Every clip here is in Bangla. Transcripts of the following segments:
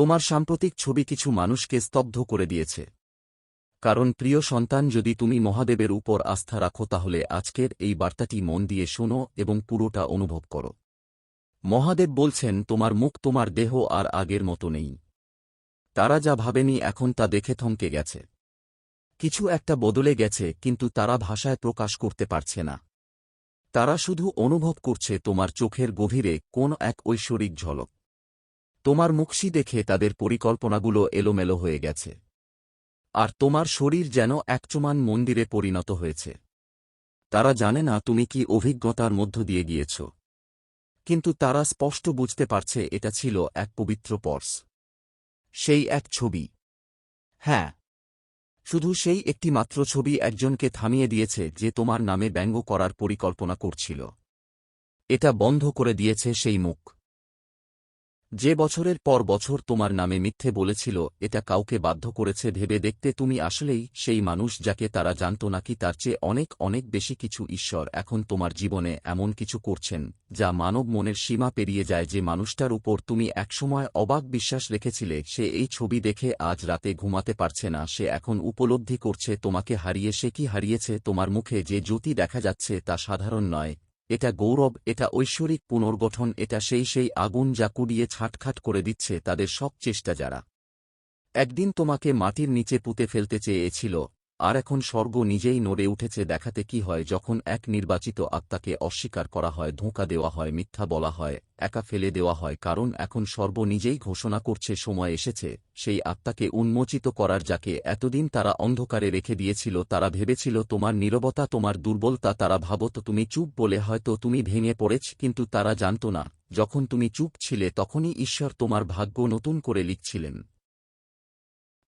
তোমার সাম্প্রতিক ছবি কিছু মানুষকে স্তব্ধ করে দিয়েছে। কারণ প্রিয় সন্তান, যদি তুমি মহাদেবের উপর আস্থা রাখো, তাহলে আজকের এই বার্তাটি মন দিয়ে শোনো এবং পুরোটা অনুভব করো। মহাদেব বলছেন, তোমার মুখ তোমার দেহ আর আগের মতো নেই। তারা যা ভাবেনি এখন তা দেখে থমকে গেছে। কিছু একটা বদলে গেছে, কিন্তু তারা ভাষায় প্রকাশ করতে পারছে না। তারা শুধু অনুভব করছে তোমার চোখের গভীরে কোন এক ঐশ্বরিক ঝলক। তোমার মুখশি দেখে তাদের পরিকল্পনাগুলো এলোমেলো হয়ে গেছে। আর তোমার শরীর যেন একচমান মন্দিরে পরিণত হয়েছে। তারা জানে না তুমি কি অভিজ্ঞতার মধ্য দিয়ে গিয়েছ। কিন্তু তারা স্পষ্ট বুঝতে পারছে এটা ছিল এক পবিত্র পর্স। সেই এক ছবি। হ্যাঁ। শুধু সেই একটি মাত্র ছবি একজনকে থামিয়ে দিয়েছে যে তোমার নামে ব্যঙ্গ করার পরিকল্পনা করছিল। এটা বন্ধ করে দিয়েছে সেই মুখ। যে বছরের পর বছর তোমার নামে মিথ্যে বলেছিল, এটা কাউকে বাধ্য করেছে ভেবে দেখতে তুমি আসলেই সেই মানুষ যাকে তারা জানত নাকি তার চেয়ে অনেক অনেক বেশি কিছু ঈশ্বর এখন তোমার জীবনে এমন কিছু করছেন, যা মানব মনের সীমা পেরিয়ে যায় যে মানুষটার উপর তুমি একসময় অবাক বিশ্বাস রেখেছিলে, সে এই ছবি দেখে আজ রাতে ঘুমাতে পারছে না, সে এখন উপলব্ধি করছে তোমাকে হারিয়ে সে কি হারিয়েছে তোমার মুখে যে জ্যোতি দেখা যাচ্ছে তা সাধারণ নয় এটা গৌরব, এটা ঐশ্বরিক পুনর্গঠন, এটা সেই সেই আগুন যা কুড়িয়ে ছাটখাট করে দিচ্ছে তাদের সব চেষ্টা যারা। একদিন তোমাকে মাটির নিচে পুঁতে ফেলতে চেয়েছিল আর এখন স্বর্গ নিজেই নড়ে উঠেছে দেখাতে কি হয় যখন এক নির্বাচিত আত্মাকে অস্বীকার করা হয়, ধোঁকা দেওয়া হয়, মিথ্যা বলা হয়, একা ফেলে দেওয়া হয়, কারণ এখন সর্ব নিজেই ঘোষণা করছে সময় এসেছে, সেই আত্মাকে উন্মোচিত করার যাকে এতদিন তারা অন্ধকারে রেখে দিয়েছিল, তারা ভেবেছিল তোমার নীরবতা, তোমার দুর্বলতা, তারা ভাবত তুমি চুপ বলে হয়তো তুমি ভেঙে পড়েছ, কিন্তু তারা জানত না। যখন তুমি চুপ ছিলে, তখনই ঈশ্বর তোমার ভাগ্য নতুন করে লিখছিলেন।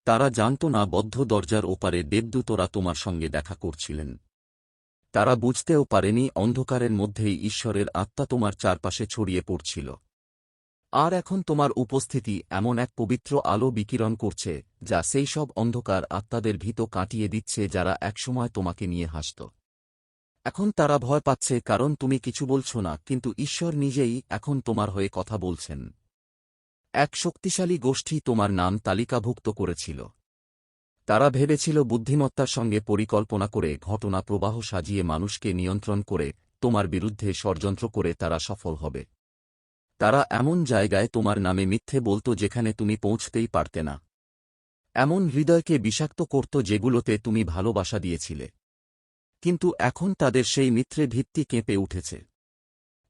তারা জানত না বদ্ধ দরজার ওপারে দেবদূতরা তোমার সঙ্গে দেখা করছিলেন। তারা বুঝতেও পারেনি অন্ধকারের মধ্যেই ঈশ্বরের আত্মা তোমার চারপাশে ছড়িয়ে পড়ছিল। আর এখন তোমার উপস্থিতি এমন এক পবিত্র আলো বিকিরণ করছে, যা সেই সব অন্ধকার আত্মাদের ভীত কাটিয়ে দিচ্ছে যারা একসময় তোমাকে নিয়ে হাসত। এখন তারা ভয় পাচ্ছে, কারণ তুমি কিছু বলছ না, কিন্তু ঈশ্বর নিজেই এখন তোমার হয়ে কথা বলছেন। এক শক্তিশালী গোষ্ঠী তোমার নাম তালিকাভুক্ত করেছিল। তারা ভেবেছিল বুদ্ধিমত্তার সঙ্গে পরিকল্পনা করে ঘটনা প্রবাহ সাজিয়ে মানুষকে নিয়ন্ত্রণ করে তোমার বিরুদ্ধে ষড়যন্ত্র করে তারা সফল হবে। তারা এমন জায়গায় তোমার নামে মিথ্যে বলত যেখানে তুমি পৌঁছতেই পারতে না। এমন হৃদয়কে বিষাক্ত করত যেগুলোতে তুমি ভালোবাসা দিয়েছিলে। কিন্তু এখন তাদের সেই মিত্রে ভিত্তি কেঁপে উঠেছে।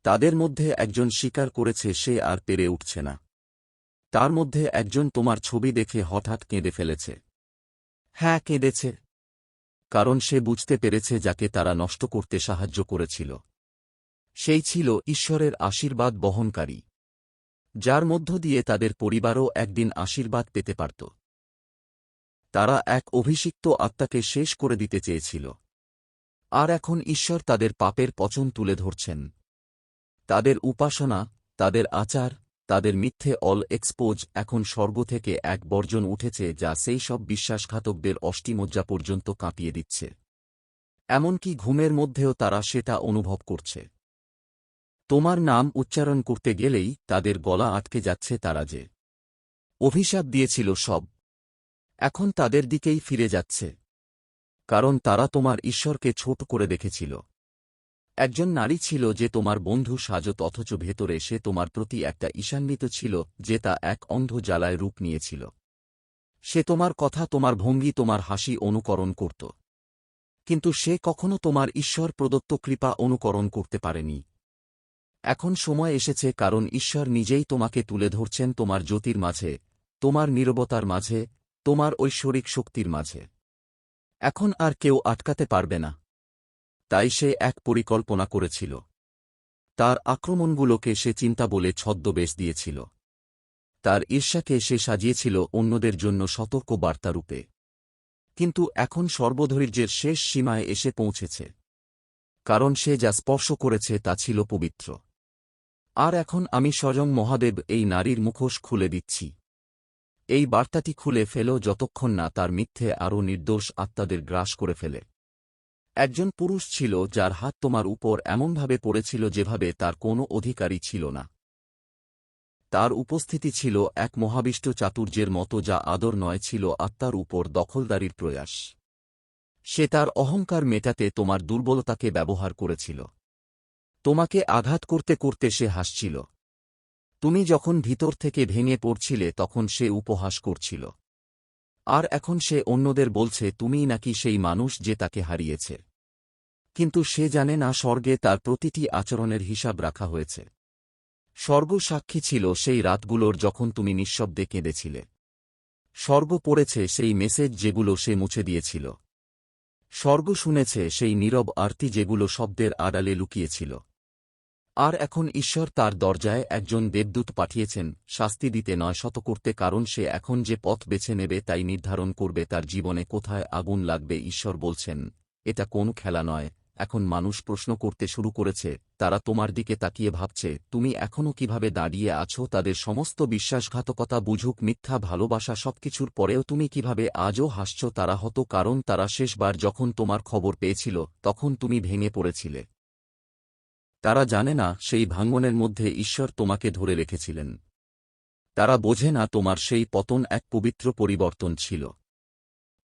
তাদের মধ্যে একজন স্বীকার করেছে সে আর পেরে উঠছে না। তার মধ্যে একজন তোমার ছবি দেখে হঠাৎ কেঁদে ফেলেছে। হ্যাঁ কেঁদেছে। কারণ সে বুঝতে পেরেছে যাকে তারা নষ্ট করতে সাহায্য করেছিল। সেই ছিল ঈশ্বরের আশীর্বাদ বহনকারী, যার মধ্য দিয়ে তাদের পরিবারও একদিন আশীর্বাদ পেতে পারত। তারা এক অভিষিক্ত আত্মাকে শেষ করে দিতে চেয়েছিল। আর এখন ঈশ্বর তাদের পাপের পচন তুলে ধরছেন। তাদের উপাসনা, তাদের আচার তাদের মিথ্যে অল এক্সপোজ এখন স্বর্গ থেকে এক বর্জন উঠেছে যা সেই সব বিশ্বাসঘাতকদের অষ্টিমজ্জা পর্যন্ত কাঁপিয়ে দিচ্ছে। এমনকি ঘুমের মধ্যেও তারা সেটা অনুভব করছে। তোমার নাম উচ্চারণ করতে গেলেই তাদের গলা আটকে যাচ্ছে তারা যে। অভিশাপ দিয়েছিল সব। এখন তাদের দিকেই ফিরে যাচ্ছে। কারণ তারা তোমার ঈশ্বরকে ছোট করে দেখেছিল। একজন নারী ছিল যে তোমার বন্ধু সাজত, অথচ ভেতরে সে তোমার প্রতি একটা ঈশান্বিত ছিল, যে তা এক অন্ধ জ্বালায় রূপ নিয়েছিল। সে তোমার কথা, তোমার ভঙ্গি, তোমার হাসি অনুকরণ করত। কিন্তু সে কখনো তোমার ঈশ্বর প্রদত্ত কৃপা অনুকরণ করতে পারেনি। এখন সময় এসেছে, কারণ ঈশ্বর নিজেই তোমাকে তুলে ধরছেন তোমার জ্যোতির মাঝে, তোমার নীরবতার মাঝে, তোমার ঐশ্বরিক শক্তির মাঝে। এখন আর কেউ আটকাতে পারবে না। তাই সে এক পরিকল্পনা করেছিল। তার আক্রমণগুলোকে সে চিন্তা বলে ছদ্মবেশ দিয়েছিল। তার ঈর্ষাকে সে সাজিয়েছিল অন্যদের জন্য সতর্ক বার্তারূপে। কিন্তু এখন সর্বধৈর্যের শেষ সীমায় এসে পৌঁছেছে। কারণ সে যা স্পর্শ করেছে তা ছিল পবিত্র। আর এখন আমি স্বয়ং মহাদেব এই নারীর মুখোশ খুলে দিচ্ছি। এই বার্তাটি খুলে ফেল যতক্ষণ না তার মিথ্যে আরও নির্দোষ আত্মাদের গ্রাস করে ফেলে। একজন পুরুষ ছিল যার হাত তোমার উপর এমনভাবে পড়েছিল যেভাবে তার কোনো অধিকারই ছিল না। তার উপস্থিতি ছিল এক মহাবিষ্ট চাতুর্যের মতো যা আদর নয় ছিল আত্মার উপর দখলদারির প্রয়াস। সে তার অহংকার মেটাতে তোমার দুর্বলতাকে ব্যবহার করেছিল। তোমাকে আঘাত করতে করতে সে হাসছিল। তুমি যখন ভিতর থেকে ভেঙে পড়ছিলে তখন সে উপহাস করছিল। আর এখন সে অন্যদের বলছে, তুমিই নাকি সেই মানুষ যে তাকে হারিয়েছে? কিন্তু সে জানে না স্বর্গে তার প্রতিটি আচরণের হিসাব রাখা হয়েছে। স্বর্গ সাক্ষী ছিল সেই রাতগুলোর যখন তুমি নিঃশব্দে কেঁদেছিলে। স্বর্গ পড়েছে সেই মেসেজ যেগুলো সে মুছে দিয়েছিল। স্বর্গ শুনেছে সেই নীরব আরতি যেগুলো শব্দের আড়ালে লুকিয়েছিল। আর এখন ঈশ্বর তার দরজায় একজন দেবদূত পাঠিয়েছেন, শাস্তি দিতে নয় শত করতে, কারণ সে এখন যে পথ বেছে নেবে তাই নির্ধারণ করবে তার জীবনে কোথায় আগুন লাগবে, ঈশ্বর বলছেন। এটা কোন খেলা নয়, এখন মানুষ প্রশ্ন করতে শুরু করেছে, তারা তোমার দিকে তাকিয়ে ভাবছে, তুমি এখনও কীভাবে দাঁড়িয়ে আছো, তাদের সমস্ত বিশ্বাসঘাতকতা বুঝুক, মিথ্যা ভালোবাসা সবকিছুর পরেও তুমি কীভাবে আজও হাসছ, তারা হতো কারণ তারা শেষবার যখন তোমার খবর পেয়েছিল, তখন তুমি ভেঙে পড়েছিলে। তারা জানে না সেই ভাঙ্গনের মধ্যে ঈশ্বর তোমাকে ধরে রেখেছিলেন। তারা বোঝে না তোমার সেই পতন এক পবিত্র পরিবর্তন ছিল।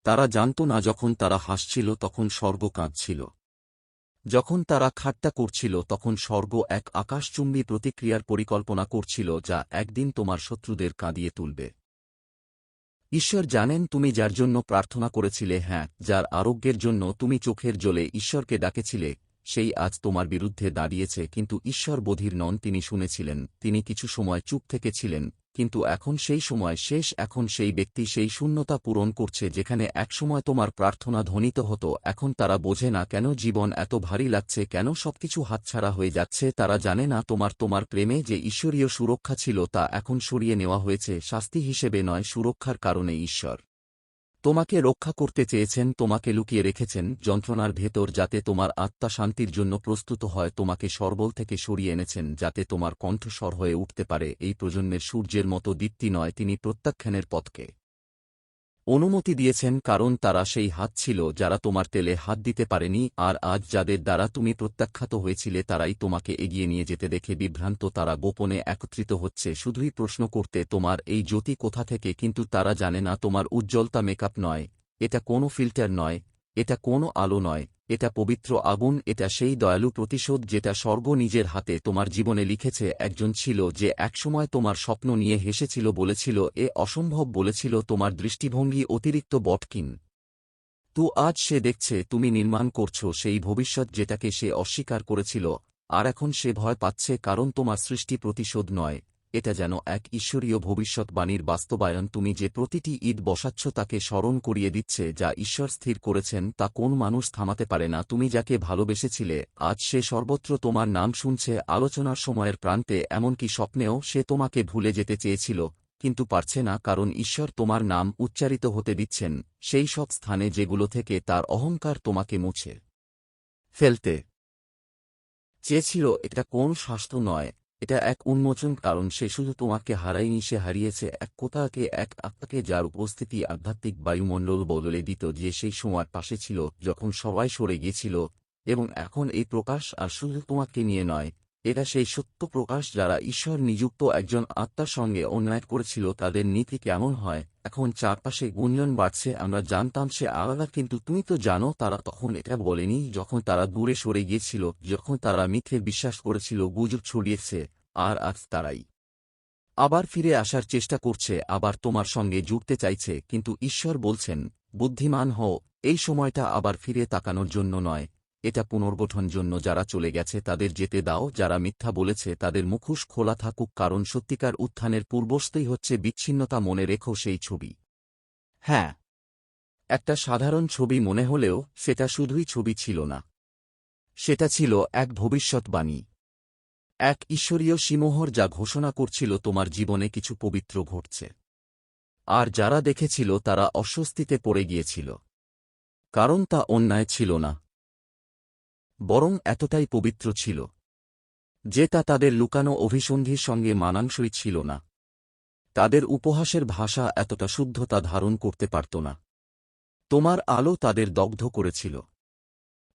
তারা জানত না যখন তারা হাসছিল তখন স্বর্গ কাঁদছিল। যখন তারা খাট্টা করছিল তখন স্বর্গ এক আকাশচুম্বী প্রতিক্রিয়ার পরিকল্পনা করছিল যা একদিন তোমার শত্রুদের কাঁদিয়ে তুলবে। ঈশ্বর জানেন তুমি যার জন্য প্রার্থনা করেছিলে হ্যাঁ যার আরোগ্যের জন্য তুমি চোখের জলে ঈশ্বরকে ডাকেছিলে সেই আজ তোমার বিরুদ্ধে দাঁড়িয়েছে, কিন্তু ঈশ্বর বধির নন, তিনি শুনেছিলেন, তিনি কিছু সময় চুপ থেকে ছিলেন কিন্তু এখন সেই সময় শেষ, এখন সেই ব্যক্তি সেই শূন্যতা পূরণ করছে, যেখানে একসময় তোমার প্রার্থনা ধ্বনিত হতো, এখন তারা বোঝে না কেন জীবন এত ভারী লাগছে, কেন সবকিছু হাতছাড়া হয়ে যাচ্ছে, তারা জানে না তোমার তোমার প্রেমে যে ঈশ্বরীয় সুরক্ষা ছিল, তা এখন সরিয়ে নেওয়া হয়েছে, শাস্তি হিসেবে নয়, সুরক্ষার কারণে ঈশ্বর। তোমাকে রক্ষা করতে চেয়েছেন, তোমাকে লুকিয়ে রেখেছেন যন্ত্রণার ভেতর যাতে তোমার আত্মা শান্তির জন্য প্রস্তুত হয়, তোমাকে সর্বল থেকে সরিয়ে এনেছেন যাতে তোমার কণ্ঠস্বর হয়ে উঠতে পারে। এই প্রজন্মের সূর্যের মতো দীপ্তি নয়, তিনি প্রত্যাখ্যানের পথকে। অনুমতি দিয়েছেন কারণ তারা সেই হাত ছিল যারা তোমার তেলে হাত দিতে পারেনি, আর আজ যাদের দ্বারা তুমি প্রত্যাখ্যাত হয়েছিলে তারাই তোমাকে এগিয়ে নিয়ে যেতে দেখে বিভ্রান্ত, তারা গোপনে একত্রিত হচ্ছে। শুধুই প্রশ্ন করতে, তোমার এই জ্যোতি কোথা থেকে? কিন্তু তারা জানে না, তোমার উজ্জ্বলতা মেকআপ নয়, এটা কোনো ফিল্টার নয়। এটা কোনো আলো নয়, এটা পবিত্র আগুন, এটা সেই দয়ালু প্রতিশোধ যেটা স্বর্গ নিজের হাতে তোমার জীবনে লিখেছে, একজন ছিল যে একসময় তোমার স্বপ্ন নিয়ে হেসেছিল, বলেছিল, এ অসম্ভব, বলেছিল, তোমার দৃষ্টিভঙ্গি অতিরিক্ত বটকিন। তো আজ সে দেখছে, তুমি নির্মাণ করছ সেই ভবিষ্যৎ যেটাকে সে অস্বীকার করেছিল, আর এখন সে ভয় পাচ্ছে কারণ তোমার সৃষ্টি প্রতিশোধ নয়। এটা যেন এক ঈশ্বরীয় ভবিষ্যৎবাণীর বাস্তবায়ন। তুমি যে প্রতিটি ঈদ বসাচ্ছ তাকে স্মরণ করিয়ে দিচ্ছে, যা ঈশ্বর স্থির করেছেন, তা কোন মানুষ থামাতে পারে না। তুমি যাকে ভালোবেসেছিলে, আজ সে সর্বত্র তোমার নাম শুনছে, আলোচনার সময়ের প্রান্তে এমনকি স্বপ্নেও সে তোমাকে ভুলে যেতে চেয়েছিল, কিন্তু পারছে না, কারণ ঈশ্বর তোমার নাম উচ্চারিত হতে দিচ্ছেন, সেই সব স্থানে যেগুলো থেকে তার অহংকার তোমাকে মুছে ফেলতে চেয়েছিল। এটা কোন স্বাস্থ্য নয় এটা এক উন্মোচন, কারণ সে শুধু তোমাকে হারায়নি, সে হারিয়েছে এক কোথাকে, এক আত্মাকে যার উপস্থিতি আধ্যাত্মিক বায়ুমণ্ডল বদলে দিত যে সেই সময় পাশে ছিল, যখন সবাই সরে গিয়েছিল, এবং এখন এই প্রকাশ আর শুধু তোমাকে নিয়ে নয় এটা সেই সত্য প্রকাশ যারা ঈশ্বর নিযুক্ত একজন আত্মার সঙ্গে অন্যায় করেছিল তাদের নীতি কেমন হয়? এখন চারপাশে গুঞ্জন বাড়ছে, আমরা জানতাম সে আলাদা, কিন্তু তুমি তো জানো তারা তখন এটা বলেনি যখন তারা দূরে সরে গিয়েছিল, যখন তারা মিথ্যে বিশ্বাস করেছিল, গুজব ছড়িয়েছে, আর আজ তারাই আবার ফিরে আসার চেষ্টা করছে, আবার তোমার সঙ্গে জুড়তে চাইছে, কিন্তু ঈশ্বর বলছেন, বুদ্ধিমান হও, এই সময়টা আবার ফিরে তাকানোর জন্য নয়। এটা পুনর্গঠন জন্য যারা চলে গেছে তাদের যেতে দাও, যারা মিথ্যা বলেছে তাদের মুখোশ খোলা থাকুক, কারণ সত্যিকার উত্থানের পূর্বস্তই হচ্ছে বিচ্ছিন্নতা, মনে রেখো সেই ছবি। হ্যাঁ একটা সাধারণ ছবি মনে হলেও সেটা শুধুই ছবি ছিল না। সেটা ছিল এক ভবিষ্যৎবাণী। এক ঈশ্বরীয় সিমোহর যা ঘোষণা করছিল, তোমার জীবনে কিছু পবিত্র ঘটছে। আর যারা দেখেছিল তারা অস্বস্তিতে পড়ে গিয়েছিল। কারণ তা অন্যায় ছিল না। বরং এতটাই পবিত্র ছিল যে তা তাদের লুকানো অভিসন্ধির সঙ্গে মানাংশই ছিল না। তাদের উপহাসের ভাষা এতটা শুদ্ধতা ধারণ করতে পারত না। তোমার আলো তাদের দগ্ধ করেছিল।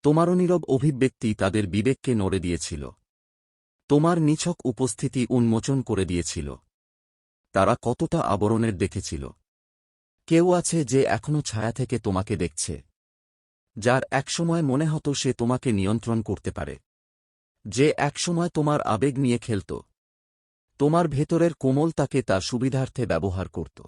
তোমারও নীরব অভিব্যক্তি তাদের বিবেককে নড়ে দিয়েছিল। তোমার নিছক উপস্থিতি উন্মোচন করে দিয়েছিল। তারা কতটা আবরণের দেখেছিল। কেউ আছে যে এখনও ছায়া থেকে তোমাকে দেখছে। যার একসময় মনে হতো সে তোমাকে নিয়ন্ত্রণ করতে পারে। যে একসময় তোমার আবেগ নিয়ে খেলত। তোমার ভেতরের কোমল তাকে তার সুবিধার্থে ব্যবহার করত।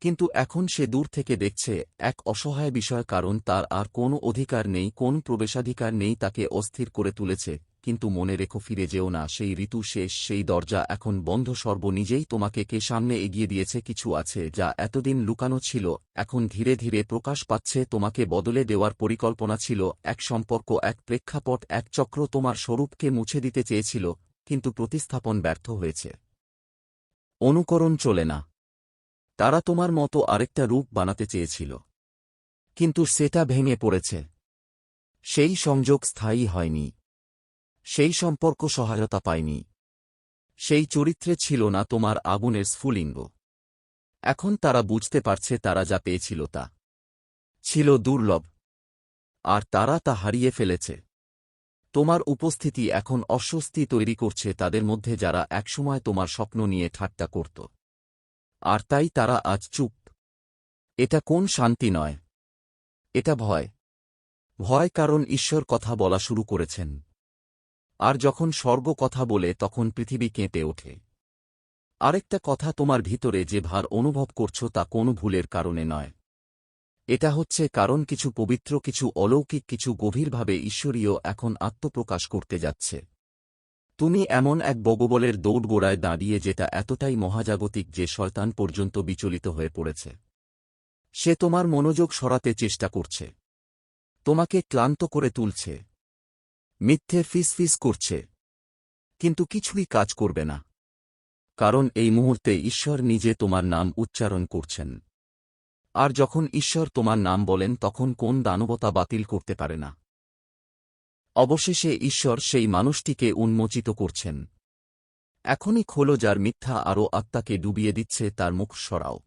কিন্তু এখন সে দূর থেকে দেখছে, এক অসহায় বিষয় কারণ তার আর কোনো অধিকার নেই, কোন প্রবেশাধিকার নেই তাকে অস্থির করে তুলেছে কিন্তু মনে রেখো ফিরে যেও না, সেই ঋতু শেষ, সেই দরজা এখন বন্ধ, সর্ব নিজেই তোমাকে কে সামনে এগিয়ে দিয়েছে কিছু আছে যা এতদিন লুকানো ছিল, এখন ধীরে ধীরে প্রকাশ পাচ্ছে, তোমাকে বদলে দেওয়ার পরিকল্পনা ছিল, এক সম্পর্ক, এক প্রেক্ষাপট, এক চক্র তোমার স্বরূপকে মুছে দিতে চেয়েছিল, কিন্তু প্রতিস্থাপন ব্যর্থ হয়েছে। অনুকরণ চলে না। তারা তোমার মতো আরেকটা রূপ বানাতে চেয়েছিল। কিন্তু সেটা ভেঙে পড়েছে। সেই সংযোগ স্থায়ী হয়নি। সেই সম্পর্ক সহায়তা পায়নি। সেই চরিত্রে ছিল না তোমার আগুনের স্ফুলিঙ্গ। এখন তারা বুঝতে পারছে তারা যা পেয়েছিল তা। ছিল দুর্লভ। আর তারা তা হারিয়ে ফেলেছে। তোমার উপস্থিতি এখন অস্বস্তি তৈরি করছে তাদের মধ্যে যারা একসময় তোমার স্বপ্ন নিয়ে ঠাট্টা করত। আর তাই তারা আজ চুপ। এটা কোন শান্তি নয়। এটা ভয়। ভয় কারণ ঈশ্বর কথা বলা শুরু করেছেন। আর যখন স্বর্গ কথা বলে তখন পৃথিবী কেঁপে ওঠে। আরেকটা কথা তোমার ভিতরে যে ভার অনুভব করছ তা কোনো ভুলের কারণে নয়। এটা হচ্ছে কারণ কিছু পবিত্র, কিছু অলৌকিক, কিছু গভীরভাবে ঈশ্বরীয় এখন আত্মপ্রকাশ করতে যাচ্ছে। তুমি এমন এক বগবলের দৌড়গোড়ায় দাঁড়িয়ে যেটা এতটাই মহাজাগতিক যে শয়তান পর্যন্ত বিচলিত হয়ে পড়েছে। সে তোমার মনোযোগ সরাতে চেষ্টা করছে। তোমাকে ক্লান্ত করে তুলছে। মিথ্যে ফিসফিস করছে। কিন্তু কিছুই কাজ করবে না। কারণ এই মুহূর্তে ঈশ্বর নিজে তোমার নাম উচ্চারণ করছেন। আর যখন ঈশ্বর তোমার নাম বলেন, তখন কোন দানবতা বাতিল করতে পারে না। অবশেষে ঈশ্বর সেই মানুষটিকে উন্মোচিত করছেন। এখনই খোলো যার মিথ্যা আরও আত্মাকে ডুবিয়ে দিচ্ছে, তার মুখ সরাও।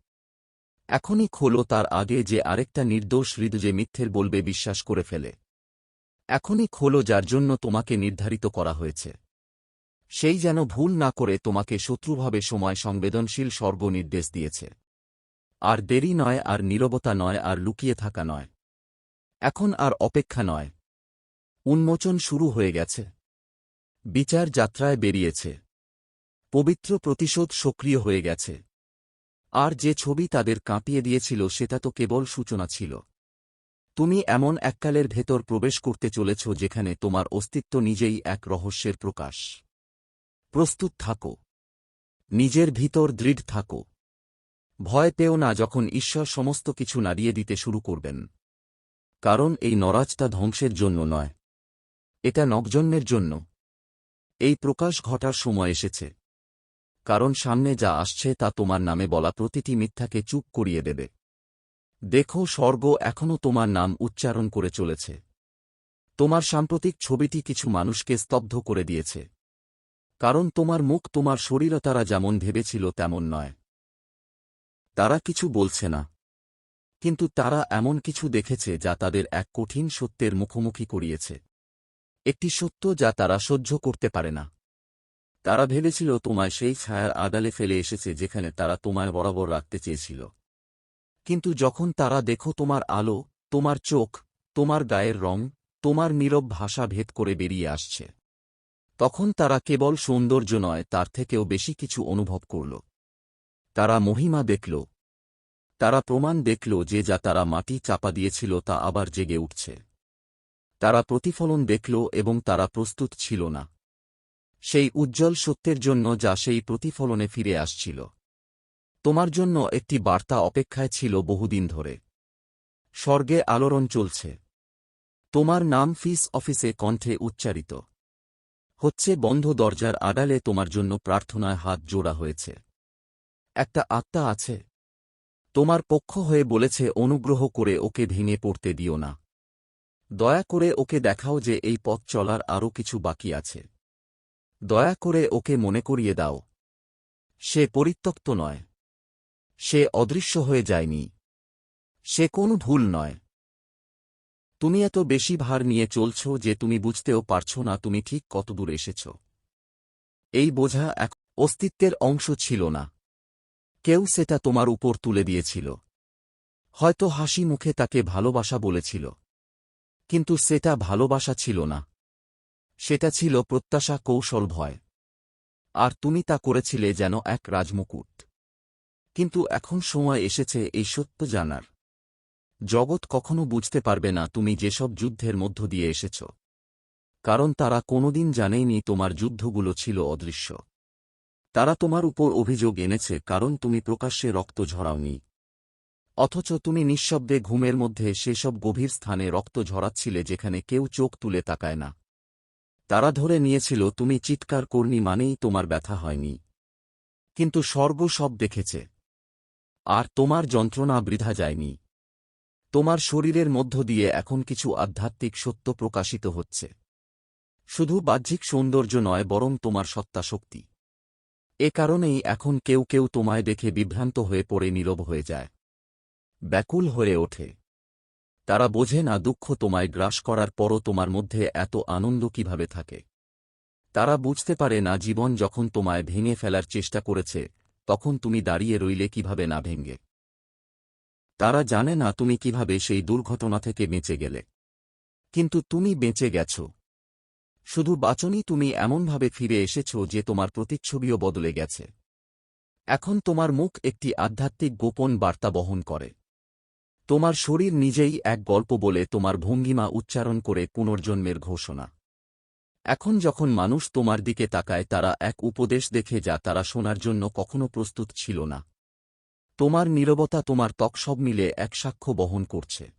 এখনই খোলো তার আগে যে আরেকটা নির্দোষ হৃদয় যে মিথ্যের বলবে, বিশ্বাস করে ফেলে। এখনই খোলো যার জন্য তোমাকে নির্ধারিত করা হয়েছে। সেই যেন ভুল না করে তোমাকে শত্রুভাবে সময় সংবেদনশীল স্বর্গ নির্দেশ দিয়েছে। আর দেরি নয়, আর নীরবতা নয়, আর লুকিয়ে থাকা নয়। এখন আর অপেক্ষা নয়। উন্মোচন শুরু হয়ে গেছে। বিচার যাত্রায় বেরিয়েছে। পবিত্র প্রতিশোধ সক্রিয় হয়ে গেছে। আর যে ছবি তাদের কাঁপিয়ে দিয়েছিল সেটা তো কেবল সূচনা ছিল। তুমি এমন এককালের ভেতর প্রবেশ করতে চলেছ যেখানে তোমার অস্তিত্ব নিজেই এক রহস্যের প্রকাশ। প্রস্তুত থাকো। নিজের ভিতর দৃঢ় থাকো। ভয় পেও না যখন ঈশ্বর সমস্ত কিছু নাড়িয়ে দিতে শুরু করবেন। কারণ এই নরাজটা ধ্বংসের জন্য নয়। এটা নবজন্মের জন্য। এই প্রকাশ ঘটার সময় এসেছে। কারণ সামনে যা আসছে তা তোমার নামে বলা প্রতিটি মিথ্যাকে চুপ করিয়ে দেবে। দেখো স্বর্গ এখনও তোমার নাম উচ্চারণ করে চলেছে। তোমার সাম্প্রতিক ছবিটি কিছু মানুষকে স্তব্ধ করে দিয়েছে। কারণ তোমার মুখ তোমার শরীরতারা যেমন ভেবেছিল তেমন নয়। তারা কিছু বলছে না। কিন্তু তারা এমন কিছু দেখেছে যা তাদের এক কঠিন সত্যের মুখোমুখি করিয়েছে। একটি সত্য যা তারা সহ্য করতে পারে না। তারা ভেবেছিল তোমায় সেই ছায়ার আদালে ফেলে এসেছে যেখানে তারা তোমায় বরাবর রাখতে চেয়েছিল। কিন্তু যখন তারা দেখো তোমার আলো, তোমার চোখ, তোমার গায়ের রং, তোমার নীরব ভাষা ভেদ করে বেরিয়ে আসছে। তখন তারা কেবল সৌন্দর্য নয়, তার থেকেও বেশি কিছু অনুভব করল। তারা মহিমা দেখল। তারা প্রমাণ দেখল যে যা তারা মাটি চাপা দিয়েছিল তা আবার জেগে উঠছে। তারা প্রতিফলন দেখল এবং তারা প্রস্তুত ছিল না। সেই উজ্জ্বল সত্যের জন্য যা সেই প্রতিফলনে ফিরে আসছিল। তোমার জন্য একটি বার্তা অপেক্ষায় ছিল বহুদিন ধরে। স্বর্গে আলোড়ন চলছে। তোমার নাম ফিস অফিসে কণ্ঠে উচ্চারিত। হচ্ছে বন্ধ দরজার আড়ালে তোমার জন্য প্রার্থনায় হাত জোড়া হয়েছে। একটা আত্মা আছে। তোমার পক্ষ হয়ে বলেছে অনুগ্রহ করে ওকে ভেঙে পড়তে দিও না। দয়া করে ওকে দেখাও যে এই পথ চলার আরও কিছু বাকি আছে। দয়া করে ওকে মনে করিয়ে দাও। সে পরিত্যক্ত নয়। সে অদৃশ্য হয়ে যায়নি। সে কোন ভুল নয়। তুমি এত বেশি ভার নিয়ে চলছ যে তুমি বুঝতেও পারছ না তুমি ঠিক কতদূর এসেছ। এই বোঝা এক অস্তিত্বের অংশ ছিল না। কেউ সেটা তোমার উপর তুলে দিয়েছিল। হয়তো হাসি মুখে তাকে ভালোবাসা বলেছিল। কিন্তু সেটা ভালোবাসা ছিল না। সেটা ছিল প্রত্যাশা কৌশল ভয়। আর তুমি তা করেছিলে যেন এক রাজমুকুট। কিন্তু এখন সময় এসেছে এই সত্য জানার। জগৎ কখনো বুঝতে পারবে না তুমি যেসব যুদ্ধের মধ্য দিয়ে এসেছ। কারণ তারা কোনোদিন জানেইনি তোমার যুদ্ধগুলো ছিল অদৃশ্য। তারা তোমার উপর অভিযোগ এনেছে কারণ তুমি প্রকাশ্যে রক্ত ঝরাওনি। অথচ তুমি নিঃশব্দে ঘুমের মধ্যে সেসব গভীর স্থানে রক্ত ঝরাচ্ছিলে যেখানে কেউ চোখ তুলে তাকায় না। তারা ধরে নিয়েছিল, তুমি চিৎকার করনি মানেই তোমার ব্যথা হয়নি। কিন্তু স্বর্গ সব দেখেছে। আর তোমার যন্ত্রণা বৃথা যায়নি। তোমার শরীরের মধ্য দিয়ে এখন কিছু আধ্যাত্মিক সত্য প্রকাশিত হচ্ছে। শুধু বাহ্যিক সৌন্দর্য নয়, বরং তোমার সত্তা শক্তি এ কারণেই এখন কেউ কেউ তোমায় দেখে বিভ্রান্ত হয়ে পড়ে, নীরব হয়ে যায়। ব্যাকুল হয়ে ওঠে। তারা বোঝে না দুঃখ তোমায় গ্রাস করার পরও তোমার মধ্যে এত আনন্দ কীভাবে থাকে। তারা বুঝতে পারে না জীবন যখন তোমায় ভেঙে ফেলার চেষ্টা করেছে তখন তুমি দাঁড়িয়ে রইলে কীভাবে না ভেঙ্গে? তারা জানে না তুমি কীভাবে সেই দুর্ঘটনা থেকে বেঁচে গেলে। কিন্তু তুমি বেঁচে গেছ। শুধু বাচনই তুমি এমনভাবে ফিরে এসেছ যে তোমার প্রতিচ্ছবিও বদলে গেছে। এখন তোমার মুখ একটি আধ্যাত্মিক গোপন বার্তা বহন করে। তোমার শরীর নিজেই এক গল্প বলে তোমার ভঙ্গিমা উচ্চারণ করে পুনর্জন্মের ঘোষণা। এখন যখন মানুষ তোমার দিকে তাকায়, তারা এক উপদেশ দেখে যা তারা শোনার জন্য কখনো প্রস্তুত ছিল না। তোমার নীরবতা, তোমার ত্বক সব মিলে এক সাক্ষ্য বহন করছে।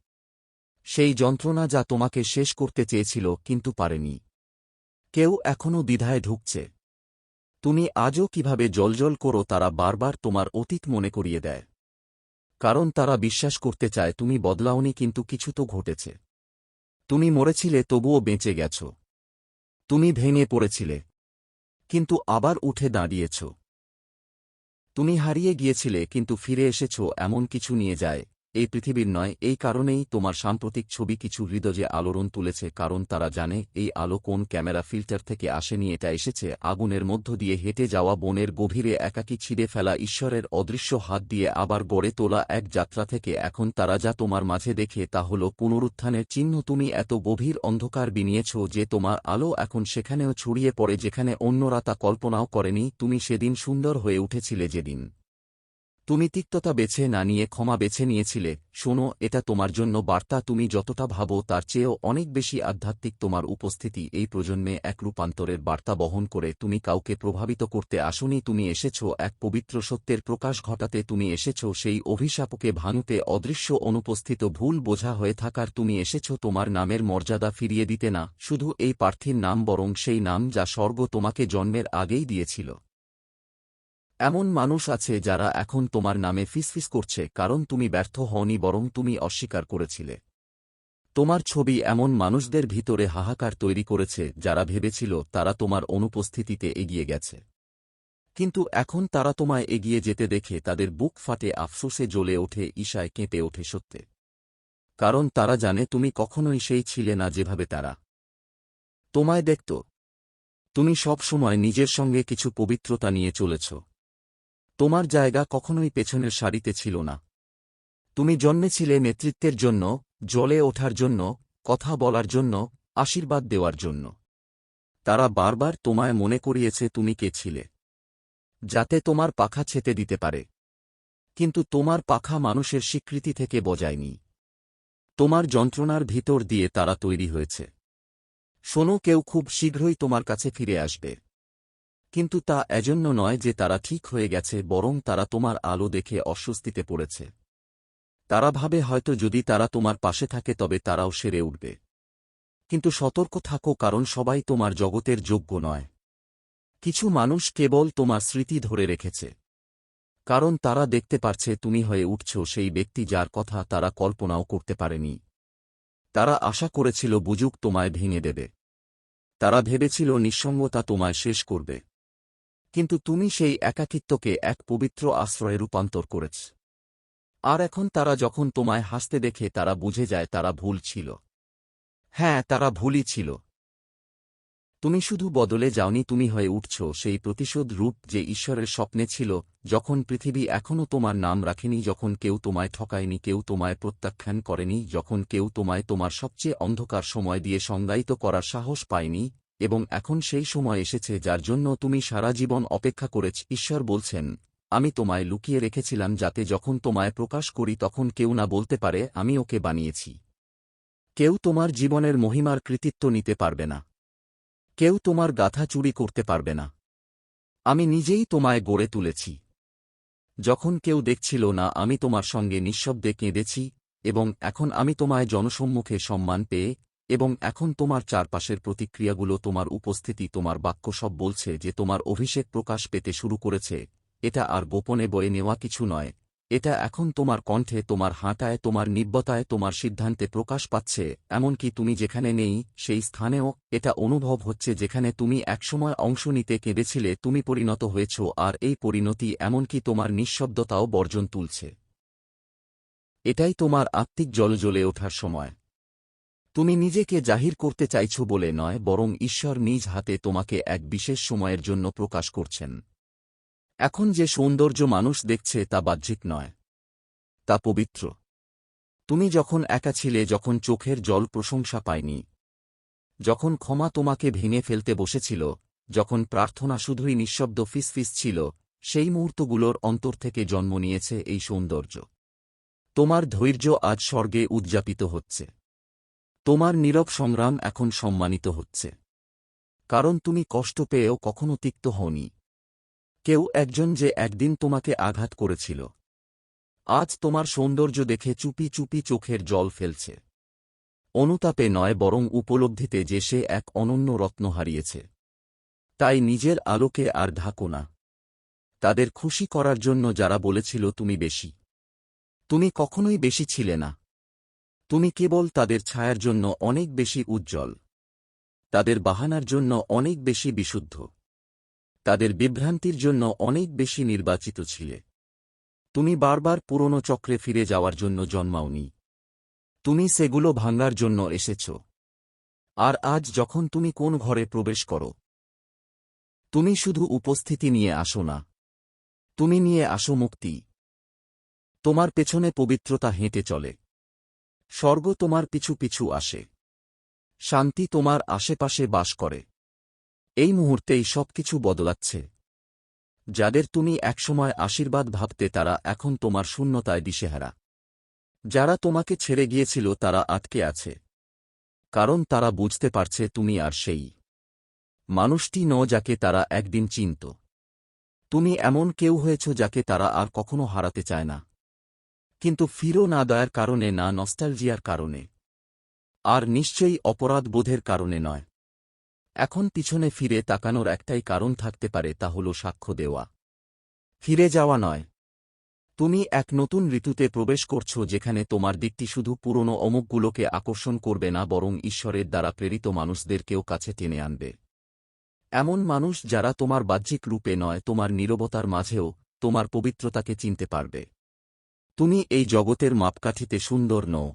সেই যন্ত্রণা যা তোমাকে শেষ করতে চেয়েছিল, কিন্তু পারেনি। কেউ এখনও দ্বিধায় ঢুকছে। তুমি আজও কীভাবে জলজল করো, তারা বারবার তোমার অতীত মনে করিয়ে দেয়। কারণ তারা বিশ্বাস করতে চায়, তুমি বদলাওনি, কিন্তু কিছু তো ঘটেছে। তুমি মরেছিলে, তবুও বেঁচে গেছ। তুমি ভেঙে পড়েছিলে। কিন্তু আবার উঠে দাঁড়িয়েছ। তুমি হারিয়ে গিয়েছিলে, কিন্তু ফিরে এসেছ, এমন কিছু নিয়ে যায়। এই পৃথিবীর নয়, এই কারণেই তোমার সাম্প্রতিক ছবি কিছু হৃদয়ে আলোড়ন তুলেছে, কারণ তারা জানে এই আলো কোন ক্যামেরা ফিল্টার থেকে আসেনি, এটা এসেছে আগুনের মধ্য দিয়ে হেঁটে যাওয়া বনের গভীরে একাকী ছিঁড়ে ফেলা ঈশ্বরের অদৃশ্য হাত দিয়ে আবার গড়ে তোলা এক যাত্রা থেকে এখন তারা যা তোমার মাঝে দেখে তা হল পুনরুত্থানের চিহ্ন। তুমি এত গভীর অন্ধকার বিনিয়েছ যে তোমার আলো এখন সেখানেও ছড়িয়ে পড়ে, যেখানে অন্যরা তা কল্পনাও করেনি। তুমি সেদিন সুন্দর হয়ে উঠেছিলে যেদিন। তুমি তিক্ততা বেছে না নিয়ে ক্ষমা বেছে নিয়েছিলে, শোনো, এটা তোমার জন্য বার্তা, তুমি যতটা ভাবো তার চেয়েও অনেক বেশি আধ্যাত্মিক তোমার উপস্থিতি, এই প্রজন্মে এক রূপান্তরের বার্তা বহন করে তুমি কাউকে প্রভাবিত করতে আসনি, তুমি এসেছ, এক পবিত্র সত্যের প্রকাশ ঘটাতে তুমি এসেছ, সেই অভিশাপকে ভাঙতে অদৃশ্য অনুপস্থিত ভুল বোঝা হয়ে থাকার তুমি এসেছ, তোমার নামের মর্যাদা ফিরিয়ে দিতে না, শুধু এই প্রার্থীর নাম বরং সেই নাম যা স্বর্গ তোমাকে জন্মের আগেই দিয়েছিল। এমন মানুষ আছে যারা এখন তোমার নামে ফিসফিস করছে কারণ তুমি ব্যর্থ হওনি বরং তুমি অস্বীকার করেছিলে। তোমার ছবি এমন মানুষদের ভিতরে হাহাকার তৈরি করেছে যারা ভেবেছিল তারা তোমার অনুপস্থিতিতে এগিয়ে গেছে। কিন্তু এখন তারা তোমায় এগিয়ে যেতে দেখে তাদের বুক ফাটে আফসোসে জ্বলে ওঠে ঈশায় কেঁপে ওঠে সত্যে। কারণ তারা জানে তুমি কখনোই সেই ছিলে না যেভাবে তারা। তোমায় দেখত। তুমি সব সময় নিজের সঙ্গে কিছু পবিত্রতা নিয়ে চলেছ। তোমার জায়গা কখনোই পেছনের সারিতে ছিল না। তুমি জন্মেছিলে নেতৃত্বের জন্য, জলে ওঠার জন্য, কথা বলার জন্য, আশীর্বাদ দেওয়ার জন্য। তারা বারবার তোমায় মনে করিয়েছে তুমি কে ছিলে। যাতে তোমার পাখা ছেতে দিতে পারে। কিন্তু তোমার পাখা মানুষের স্বীকৃতি থেকে বজায়নি। তোমার যন্ত্রণার ভিতর দিয়ে তারা তৈরি হয়েছে। শোনো কেউ খুব শীঘ্রই তোমার কাছে ফিরে আসবে। কিন্তু তা এজন্য নয় যে তারা ঠিক হয়ে গেছে, বরং তারা তোমার আলো দেখে অস্বস্তিতে পড়েছে। তারা ভাবে হয়তো যদি তারা তোমার পাশে থাকে তবে তারাও সেরে উঠবে। কিন্তু সতর্ক থাকো, কারণ সবাই তোমার জগতের যোগ্য নয়। কিছু মানুষ কেবল তোমার স্মৃতি ধরে রেখেছে। কারণ তারা দেখতে পারছে তুমি হয়ে উঠছ সেই ব্যক্তি যার কথা তারা কল্পনাও করতে পারেনি। তারা আশা করেছিল বুজুক তোমায় ভেঙে দেবে। তারা ভেবেছিল, নিঃসঙ্গতা তোমায় শেষ করবে। কিন্তু তুমি সেই একাকিত্বকে এক পবিত্র আশ্রয়ে রূপান্তর করেছ। আর এখন তারা যখন তোমায় হাসতে দেখে, তারা বুঝে যায় তারা ভুল ছিল। হ্যাঁ তারা ভুলই ছিল। তুমি শুধু বদলে যাওনি, তুমি হয়ে উঠছ সেই প্রতিশোধ রূপ যে ঈশ্বরের স্বপ্নে ছিল, যখন পৃথিবী এখনও তোমার নাম রাখেনি, যখন কেউ তোমায় ঠকায়নি, কেউ তোমায় প্রত্যাখ্যান করেনি, যখন কেউ তোমায় তোমার সবচেয়ে অন্ধকার সময় দিয়ে সংজ্ঞায়িত করার সাহস পায়নি এবং এখন সেই সময় এসেছে যার জন্য তুমি সারা জীবন অপেক্ষা করেছ। ঈশ্বর বলছেন, আমি তোমায় লুকিয়ে রেখেছিলাম যাতে যখন তোমায় প্রকাশ করি তখন কেউ না বলতে পারে, আমি ওকে বানিয়েছি। কেউ তোমার জীবনের মহিমার কৃতিত্ব নিতে পারবে না। কেউ তোমার গাথা চুরি করতে পারবে না। আমি নিজেই তোমায় গড়ে তুলেছি। যখন কেউ দেখছিল না, আমি তোমার সঙ্গে নিঃশব্দে কেঁদেছি এবং এখন আমি তোমায় জনসম্মুখে সম্মান পেয়ে এবং এখন তোমার চারপাশের প্রতিক্রিয়াগুলো, তোমার উপস্থিতি, তোমার বাক্য সব বলছে যে তোমার অভিষেক প্রকাশ পেতে শুরু করেছে। এটা আর গোপনে বয়ে নেওয়া কিছু নয়। এটা এখন তোমার কণ্ঠে, তোমার হাঁটায়, তোমার নিব্যতায় তোমার সিদ্ধান্তে প্রকাশ পাচ্ছে। এমনকি তুমি যেখানে নেই, সেই স্থানেও এটা অনুভব হচ্ছে যেখানে তুমি একসময় অংশ নিতে কেঁদেছিলে, তুমি পরিণত হয়েছ আর এই পরিণতি এমনকি তোমার নিঃশব্দতাও বর্জন তুলছে। এটাই তোমার আত্মিক জলজ্বলে ওঠার সময়। তুমি নিজেকে জাহির করতে চাইছ বলে নয়, বরং ঈশ্বর নিজ হাতে তোমাকে এক বিশেষ সময়ের জন্য প্রকাশ করছেন। এখন যে সৌন্দর্য মানুষ দেখছে তা বাহ্যিক নয়, তা পবিত্র। তুমি যখন একা ছিলে, যখন চোখের জল প্রশংসা পায়নি, যখন ক্ষমা তোমাকে ভেঙে ফেলতে বসেছিল, যখন প্রার্থনা শুধুই নিঃশব্দ ফিসফিস ছিল, সেই মুহূর্তগুলোর অন্তর থেকে জন্ম নিয়েছে এই সৌন্দর্য। তোমার ধৈর্য আজ স্বর্গে উদযাপিত হচ্ছে। তোমার নীরব সংগ্রাম এখন সম্মানিত হচ্ছে। কারণ তুমি কষ্ট পেয়েও কখনো তিক্ত হওনি। কেউ একজন যে একদিন তোমাকে আঘাত করেছিল। আজ তোমার সৌন্দর্য দেখে চুপি চুপি চোখের জল ফেলছে। অনুতাপে নয় বরং উপলব্ধিতে যে সে এক অনন্য রত্ন হারিয়েছে। তাই নিজের আলোকে আর ঢাকো না। তাদের খুশি করার জন্য যারা বলেছিল, তুমি বেশি। তুমি কখনোই বেশি ছিলে না। তুমি কেবল তাদের ছায়ার জন্য অনেক বেশি উজ্জ্বল। তাদের বাহানার জন্য অনেক বেশি বিশুদ্ধ। তাদের বিভ্রান্তির জন্য অনেক বেশি নির্বাচিত ছিলে। তুমি বারবার পুরনো চক্রে ফিরে যাওয়ার জন্য জন্মাওনি। তুমি সেগুলো ভাঙ্গার জন্য এসেছ। আর আজ যখন তুমি কোন ঘরে প্রবেশ করো, তুমি শুধু উপস্থিতি নিয়ে আসো না। তুমি নিয়ে আসো মুক্তি। তোমার পেছনে পবিত্রতা হেঁটে চলে। স্বর্গ তোমার পিছু পিছু আসে। শান্তি তোমার আশেপাশে বাস করে। এই মুহূর্তেই সবকিছু বদলাচ্ছে। যাদের তুমি একসময় আশীর্বাদ ভাবতে তারা এখন তোমার শূন্যতায় দিশেহারা। যারা তোমাকে ছেড়ে গিয়েছিল তারা আটকে আছে। কারণ তারা বুঝতে পারছে তুমি আর সেই মানুষটি ন যাকে তারা একদিন চিনত। তুমি এমন কেউ হয়েছ যাকে তারা আর কখনো হারাতে চায় না। কিন্তু ফিরো না দয়ার কারণে না নস্টালজিয়ার কারণে। আর নিশ্চয়ই অপরাধ বোধের কারণে নয়। এখন পিছনে ফিরে তাকানোর একটাই কারণ থাকতে পারে তা হল সাক্ষ্য দেওয়া। ফিরে যাওয়া নয়। তুমি এক নতুন ঋতুতে প্রবেশ করছ যেখানে তোমার দিকটি শুধু পুরনো অমুকগুলোকে আকর্ষণ করবে না বরং ঈশ্বরের দ্বারা প্রেরিত মানুষদেরকেও কাছে টেনে আনবে। এমন মানুষ যারা তোমার বাহ্যিক রূপে নয়, তোমার নীরবতার মাঝেও তোমার পবিত্রতাকে চিনতে পারবে। তুমি এই জগতের মাপকাঠিতে সুন্দর নও।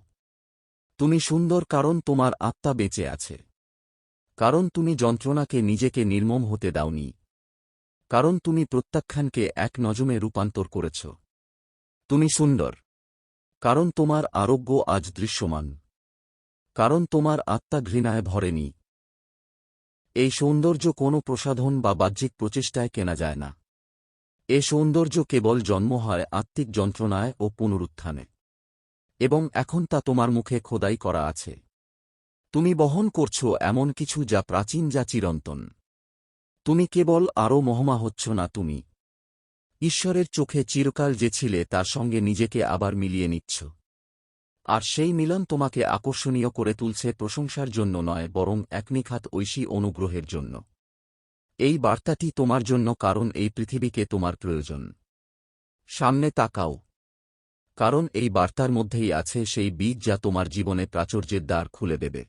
তুমি সুন্দর কারণ তোমার আত্মা বেঁচে আছে। কারণ তুমি যন্ত্রণাকে নিজেকে নির্মম হতে দাওনি। কারণ তুমি প্রত্যাখ্যানকে এক নজমে রূপান্তর করেছ। তুমি সুন্দর। কারণ তোমার আরোগ্য আজ দৃশ্যমান। কারণ তোমার আত্মা ঘৃণায় ভরেনি। এই সৌন্দর্য কোনো প্রসাধন বা বাহ্যিক প্রচেষ্টায় কেনা যায় না। এ সৌন্দর্য কেবল জন্ম হয় আত্মিক যন্ত্রণায় ও পুনরুত্থানে। এবং এখন তা তোমার মুখে খোদাই করা আছে। তুমি বহন করছ এমন কিছু যা প্রাচীন, যা চিরন্তন। তুমি কেবল আরও মহমা হচ্ছ না তুমি। ঈশ্বরের চোখে চিরকাল যে ছিলে তার সঙ্গে নিজেকে আবার মিলিয়ে নিচ্ছ। আর সেই মিলন তোমাকে আকর্ষণীয় করে তুলছে প্রশংসার জন্য নয়, বরং একনিখাত ঐশী অনুগ্রহের জন্য। এই বার্তাটি তোমার জন্য কারণ এই পৃথিবীকে তোমার প্রয়োজন। সামনে তাকাও। কারণ এই বার্তার মধ্যেই আছে সেই বীজ যা তোমার জীবনে প্রাচুর্যের দ্বার খুলে দেবে।